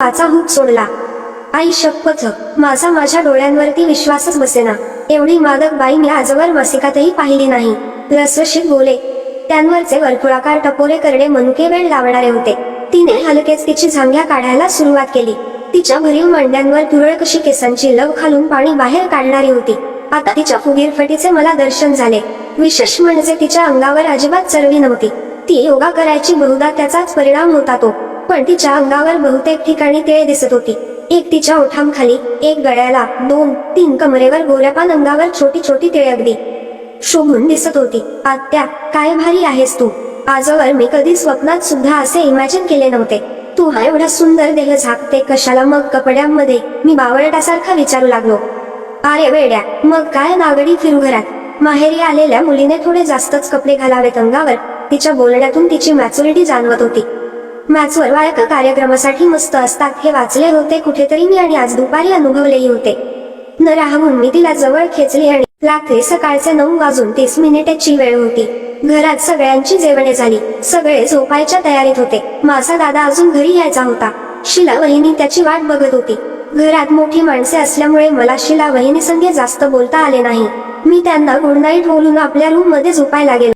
पाचा हुक सोडला. आई शपथ. माझा माझ्या डोळ्यांवरती विश्वासच बसेना. एवढी मादक बाई मी आजवर मासिकातही पाहिली नाही. रसशीत बोले. त्यांवरचे वर्तुळाकार टपोरे करणे मनुके वेळ लावणारे होते. तिने हलकेच तिची झांग्या काढायला सुरुवात केली. तिच्या भरीव मांड्यांवर तुरळ कशी केसांची लव घालून पाणी बाहेर काढणारी होती. आता तिच्या फुगीरफटीचे मला दर्शन झाले. विशेष म्हणजे तिच्या अंगावर अजिबात चरवी नव्हती. ती योगा करायची बहुधा त्याचाच परिणाम होता तो. पण तिच्या अंगावर बहुतेक ठिकाणी तिळे दिसत होती. एक तिच्या ओठांखाली एक गळ्याला दोन तीन कमरेवर गोऱ्यापान अंगावर छोटी छोटी तिळे अगदी शोभून दिसत होती. आत्या काय भारी आहेस तू. आजवर मी कधी स्वप्नात सुद्धा असे इमॅजिन केले नव्हते. तू हा एवढा सुंदर देह झाकते कशाला मग कपड्यांमध्ये? मी बावळटासारखा विचारू लागलो. अरे वेड्या मग काय नागडी फिरू घरात? माहेरी आलेल्या मुलीने थोडे जास्तच कपडे घालावेत अंगावर. तिच्या बोलण्यातून तिची मॅच्युरिटी जाणवत होती. मॅचवर वायक कार्यक्रमासाठी मस्त असतात हे वाचले होते कुठेतरी मी आणि आज दुपारी अनुभवलेही होते. न राहून मी तिला जवळ खेचली आणि रात्री सकाळचे नऊ वाजून तीस मिनिटेची वेळ होती. घरात सगळ्यांची जेवणे झाली. सगळे झोपायच्या तयारीत होते. माझा दादा अजून घरी यायचा होता. शिला वहिनी त्याची वाट बघत होती. घरात मोठी माणसे असल्यामुळे मला शिला वहिनी संगे जास्त बोलता आले नाही. मी त्यांना गुड नाईट बोलून आपल्या रूममध्ये झोपायला गेलो.